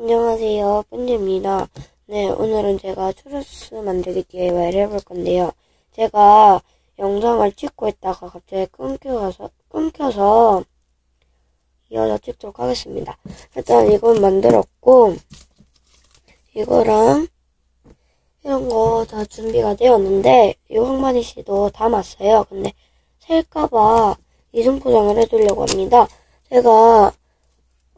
안녕하세요, 쁜지입니다. 네, 오늘은 제가 추러스 만들기 DIY를 해볼 건데요. 제가 영상을 찍고 있다가 갑자기 끊겨서, 끊겨서 이어서 찍도록 하겠습니다. 일단 이건 만들었고, 이거랑 이런 거 다 준비가 되었는데, 이 황만이 씨도 담았어요. 근데 셀까봐 이중 포장을 해두려고 합니다. 제가,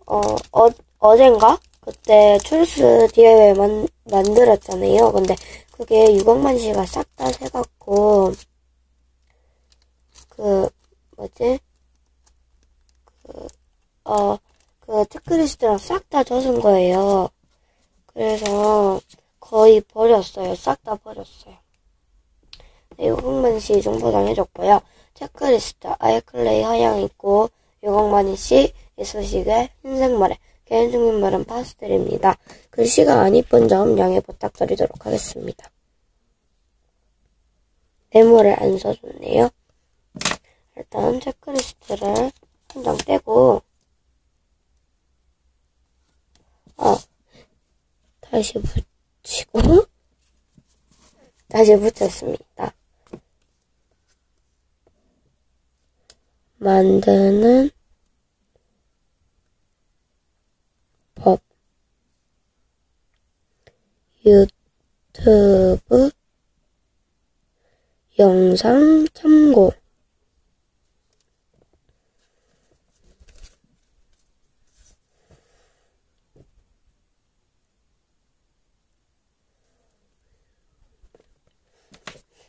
어, 어, 어젠가? 그때 추르스 DIY 만, 만들었잖아요. 근데 그게 유광만 씨가 싹다 새갖고, 그, 뭐지? 그, 어, 그 체크리스트랑 싹 다 젖은 거예요. 그래서 거의 버렸어요. 싹 다 버렸어요. 네, 유광만 씨 이중 포장해줬고요. 체크리스트 아이클레이 하양 있고, 유광만이 씨 이쑤시개 흰색 머리 개인 중인물은 파스텔입니다. 글씨가 안 이쁜 점 양해 부탁드리도록 하겠습니다. 메모를 안 써줬네요. 일단 체크리스트를 한 장 떼고 어 다시 붙이고 다시 붙였습니다. 만드는 유튜브 영상 참고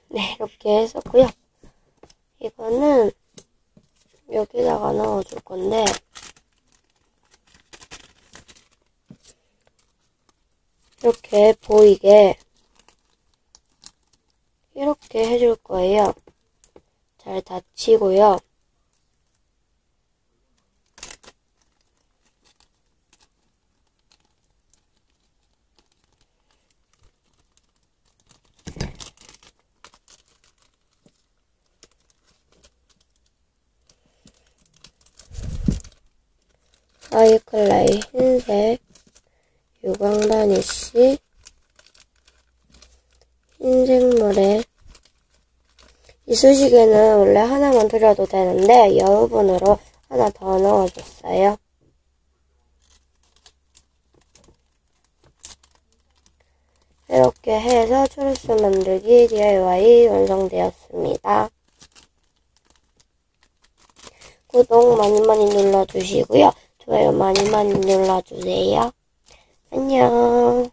네, 이렇게 했었고요. 이거는 여기다가 넣어줄 건데 이렇게 보이게 이렇게 해줄 거예요. 잘 닫히고요. 아이클라이 흰색 유광바니쉬 흰색물에 이쑤시개는 원래 하나만 들여도 되는데 여우분으로 하나 더 넣어줬어요. 이렇게 해서 추르스 만들기 DIY 완성되었습니다. 구독 많이 많이 눌러주시고요. 좋아요 많이 많이 눌러주세요. 안녕.